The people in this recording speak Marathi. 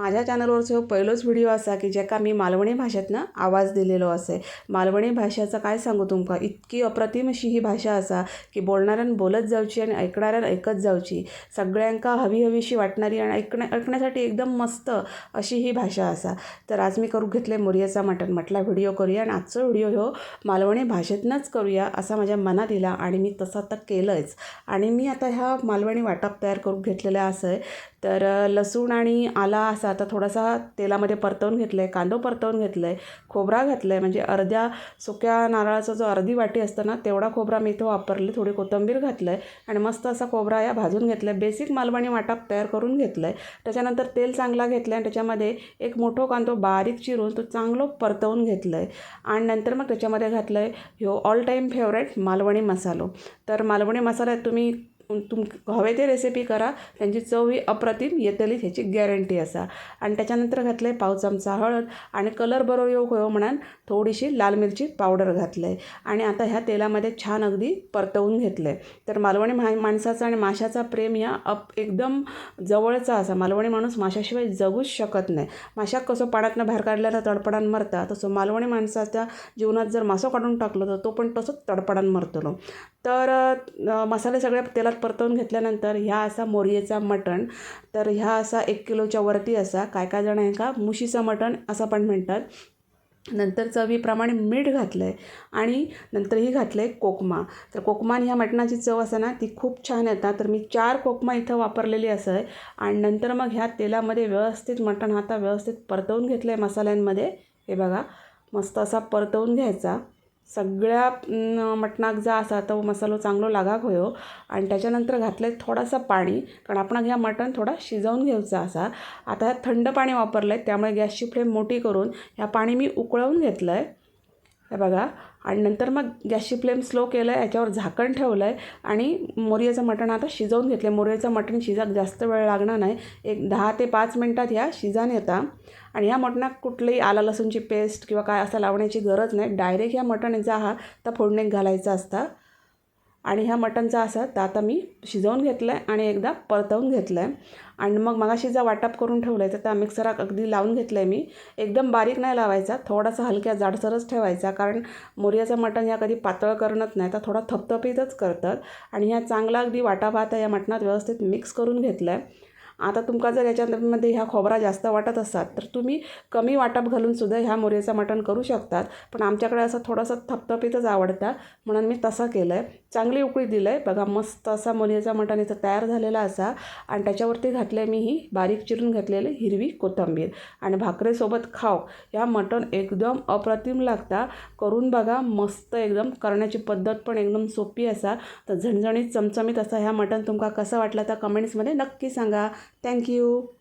माझ्या चॅनलवरचो हो पहिलोच व्हिडिओ असा की जेका मी मालवणी भाषेतनं आवाज दिलेलो असे. मालवणी भाषेचं काय सांगू तुमका? इतकी अप्रतिम अशी ही भाषा असा की बोलणाऱ्यान बोलत जावची आणि ऐकणाऱ्यान ऐकत जावची सगळ्यांका हवी हवीशी वाटणारी आणि ऐकण्या ऐकण्यासाठी एकदम मस्त अशी ही भाषा असा. तर आज मी करू घेतले मोरयाचा मटण. म्हटला व्हिडिओ करूया आणि आजचा व्हिडिओ ह्यो मालवणी भाषेतनंच करूया असा माझ्या मनात दिला आणि मी तसं आता केलंच. आणि मी आता ह्या मालवणी वाटप तयार करून घेतलेलं असं आहे. तर लसूण आणि आला असा आता थोडासा तेलामध्ये परतवून घेतलं आहे कांदो परतवून घेतलं आहे खोबरा घातलं आहे म्हणजे अर्ध्या सुक्या नारळाचा जो अर्धी वाटी असतं ना तेवढा खोबरा मी इथं वापरले थोडी कोथिंबीर घातलं आहे आणि मस्त असा खोबरा या भाजून घेतला आहे बेसिक मालवणी वाटप तयार करून घेतलं आहे त्याच्यानंतर तेल चांगला घेतलं आहे आणि त्याच्यामध्ये एक मोठो कांदो बारीक चिरून तो चांगलं परतवून घेतलं आहे आणि नंतर मग त्याच्यामध्ये घातलं आहे ह्यो ऑल टाईम फेवरेट मालवणी मसालो. तर मालवणी मसाल्यात तुम्ही तुम हवे ते रेसिपी करा त्यांची चव ही अप्रतिम येतली ह्याची गॅरंटी असा. आणि त्याच्यानंतर घातलं आहे पाव चमचा हळद आणि कलर बरोबर येऊ हो म्हणान थोडीशी लाल मिरची पावडर घातलं आहे आणि आता ह्या तेलामध्ये छान अगदी परतवून घेतलं आहे तर मालवणी मा माणसाचा आणि माशाचा प्रेम या अप एकदम जवळचा असा. मालवणी माणूस माशाशिवाय जगूच शकत नाही. माशा कसं पाण्यातनं बाहेर काढल्यानं तडपडान मरता. तसं मालवणी माणसाच्या जीवनात जर मासं काढून टाकलं तर तो पण तसंच तडपडान मरतलो. तर मसाले सगळे तेलात परतवून घेतल्यानंतर ह्या असा मोरयेचा मटण तर ह्या असा एक किलोच्या वरती असा काय काय जण आहे का मुशीचं मटण असं पण म्हणतात. नंतर चवीप्रमाणे मीठ घातलं आहे आणि नंतरही घातलं आहे कोकमा. तर कोकमान ह्या मटणाची चव असं ना ती खूप छान येतात. तर मी चार कोकमा इथं वापरलेली असं. आहे आणि नंतर मग ह्या तेलामध्ये व्यवस्थित मटण आता व्यवस्थित परतवून घेतलं आहे मसाल्यांमध्ये. हे बघा मस्त असा परतवून घ्यायचा. सगळ्या मटणाक जा असा तो मसालो चांगलो लागाक होयो. आणि त्याच्यानंतर घातलं आहे थोडासा पाणी कारण आपण ह्या मटण थोडा शिजवून घ्यायचा असा. आता थंड पाणी वापरलं आहे त्यामुळे गॅसची फ्लेम मोठी करून ह्या पाणी मी उकळवून घेतलं आहे हे बघा. आणि नंतर मग गॅसची फ्लेम स्लो केलं आहे याच्यावर झाकण ठेवलं आहे आणि मोरयाचं मटण आता शिजवून घेतलं आहे मोरयाचं मटण शिजाक जास्त वेळ लागणार नाही. एक दहा ते पाच मिनटात ह्या शिजान येतात आणि ह्या मटणात कुठलंही आला लसूणची पेस्ट किंवा काय असं लावण्याची गरज नाही. डायरेक्ट ह्या मटण जा हा तर फोडणीत घालायचा असता. आणि ह्या मटणचा असा तर आता मी शिजवून घेतलं आहे आणि एकदा परतवून घेतलं आहे आणि मग मगाशी जा वाटप करून ठेवलं आहे तर त्या मिक्सरात अगदी लावून घेतलं आहे मी. एकदम बारीक नाही लावायचा थोडासा हलक्या जाडसरच ठेवायचा कारण मोर्याचं मटण ह्या कधी पातळ करणत नाही तर थोडा थपथपीतच करतात. आणि ह्या चांगला अगदी वाटा भात या मटणात व्यवस्थित मिक्स करून घेतलं आहे आता तुमका जर याच्यामध्ये ह्या खोबरा जास्त वाटत असतात तर तुम्ही कमी वाटप घालून सुद्धा ह्या मोर्याचं मटण करू शकतात. पण आमच्याकडे असं थोडंसं थपथपीतच आवडतं. म्हणून मी तसं केलं आहे चांगली उकळी दिलं आहे बघा मस्त असा मोर्याचा मटण इथं तयार झालेला असा. आणि त्याच्यावरती घातलं आहे मी ही बारीक चिरून घातलेली हिरवी कोथिंबीर. आणि भाकरीसोबत खाव. ह्या मटण एकदम अप्रतिम लागता. करून बघा मस्त एकदम करण्याची पद्धत पण एकदम सोपी असा. तर झणझणीत चमचमीत असा ह्या मटण तुमका कसं वाटलं तर कमेंट्समध्ये नक्की सांगा. thank you.